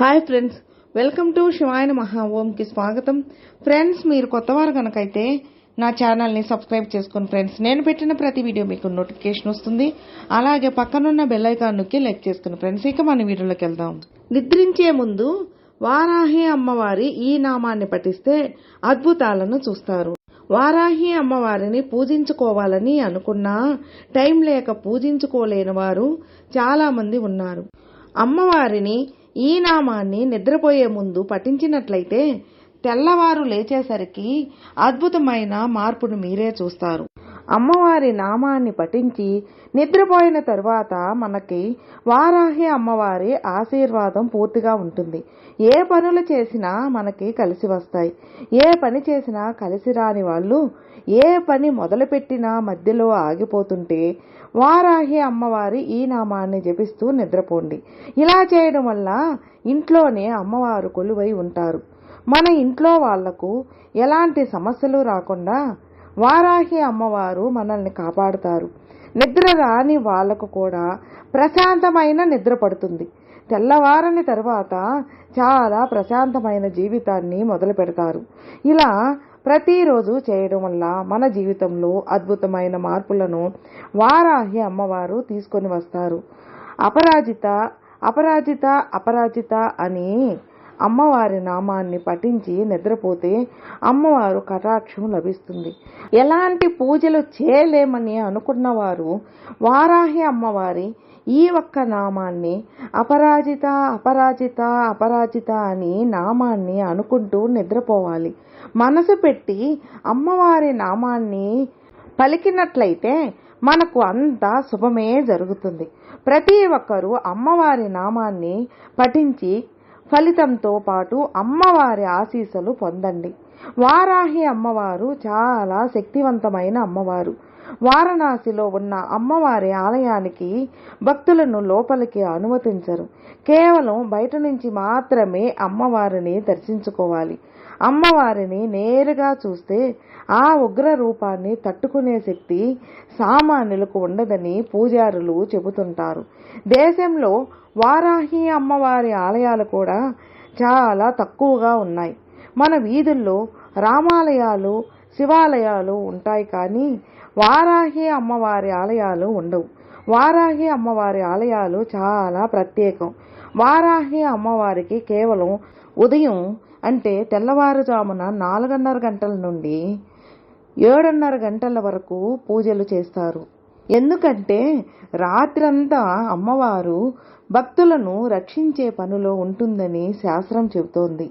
Hi friends welcome to శివాయన మహా ఓంకి స్వాగతం. ఫ్రెండ్స్ మీరు కొత్తవారు కనుకైతే నా ఛానల్ని సబ్స్క్రైబ్ చేసుకోండి ఫ్రెండ్స్. నేను పెట్టిన ప్రతి వీడియో మీకు నోటిఫికేషన్ వస్తుంది. అలాగే పక్కనున్న బెల్ ఐకాన్ నొక్కి లైక్ చేసుకుని ఫ్రెండ్స్ ఇక మన వీడియోలోకి వెళ్దాం. నిద్రించే ముందు వారాహి అమ్మవారి ఈ నామాన్ని పఠిస్తే అద్భుతాలను చూస్తారు. వారాహి అమ్మవారిని పూజించుకోవాలని అనుకున్నా టైం లేక పూజించుకోలేని వారు చాలా మంది ఉన్నారు. అమ్మవారిని ఈ నామాన్ని నిద్రపోయే ముందు పఠించినట్లయితే తెల్లవారు లేచేసరికి అద్భుతమైన మార్పును మీరే చూస్తారు. అమ్మవారి నామాన్ని పఠించి నిద్రపోయిన తరువాత మనకి వారాహి అమ్మవారి ఆశీర్వాదం పూర్తిగా ఉంటుంది. ఏ పనులు చేసినా మనకి కలిసి వస్తాయి. ఏ పని చేసినా కలిసి రాని వాళ్ళు ఏ పని మొదలుపెట్టినా మధ్యలో ఆగిపోతుంటే వారాహి అమ్మవారి ఈ నామాన్ని జపిస్తూ నిద్రపోండి. ఇలా చేయడం వల్ల ఇంట్లోనే అమ్మవారు కొలువై ఉంటారు. మన ఇంట్లో వాళ్ళకు ఎలాంటి సమస్యలు రాకుండా వారాహి అమ్మవారు మనల్ని కాపాడుతారు. నిద్ర రాని వాళ్ళకు కూడా ప్రశాంతమైన నిద్ర పడుతుంది. తెల్లవారని తర్వాత చాలా ప్రశాంతమైన జీవితాన్ని మొదలు పెడతారు. ఇలా ప్రతిరోజు చేయడం వల్ల మన జీవితంలో అద్భుతమైన మార్పులను వారాహి అమ్మవారు తీసుకొని వస్తారు. అపరాజిత అపరాజిత అపరాజిత అని అమ్మవారి నామాన్ని పఠించి నిద్రపోతే అమ్మవారు కటాక్షం లభిస్తుంది. ఎలాంటి పూజలు చేయలేమని అనుకున్నవారు వారాహి అమ్మవారి ఈ ఒక్క నామాన్ని అపరాజిత అపరాజిత అపరాజిత అని నామాన్ని అనుకుంటూ నిద్రపోవాలి. మనసు పెట్టి అమ్మవారి నామాన్ని పలికినట్లయితే మనకు అంతా శుభమే జరుగుతుంది. ప్రతి ఒక్కరూ అమ్మవారి నామాన్ని పఠించి ఫలితంతో పాటు అమ్మవారి ఆశీస్సులు పొందండి. వారాహి అమ్మవారు చాలా శక్తివంతమైన అమ్మవారు. వారణాసిలో ఉన్న అమ్మవారి ఆలయానికి భక్తులను లోపలికి అనుమతించరు. కేవలం బయట నుంచి మాత్రమే అమ్మవారిని దర్శించుకోవాలి. అమ్మవారిని నేరుగా చూస్తే ఆ ఉగ్ర రూపాన్ని తట్టుకునే శక్తి సామాన్యులకు ఉండదని పూజారులు చెబుతుంటారు. దేశంలో వారాహి అమ్మవారి ఆలయాలు కూడా చాలా తక్కువగా ఉన్నాయి. మన వీధుల్లో రామాలయాలు శివాలయాలు ఉంటాయి కానీ వారాహి అమ్మవారి ఆలయాలు ఉండవు. వారాహి అమ్మవారి ఆలయాలు చాలా ప్రత్యేకం. వారాహి అమ్మవారికి కేవలం ఉదయం అంటే తెల్లవారుజామున నాలుగున్నర గంటల నుండి ఏడున్నర గంటల వరకు పూజలు చేస్తారు. ఎందుకంటే రాత్రంతా అమ్మవారు భక్తులను రక్షించే పనిలో ఉంటుందని శాస్త్రం చెబుతోంది.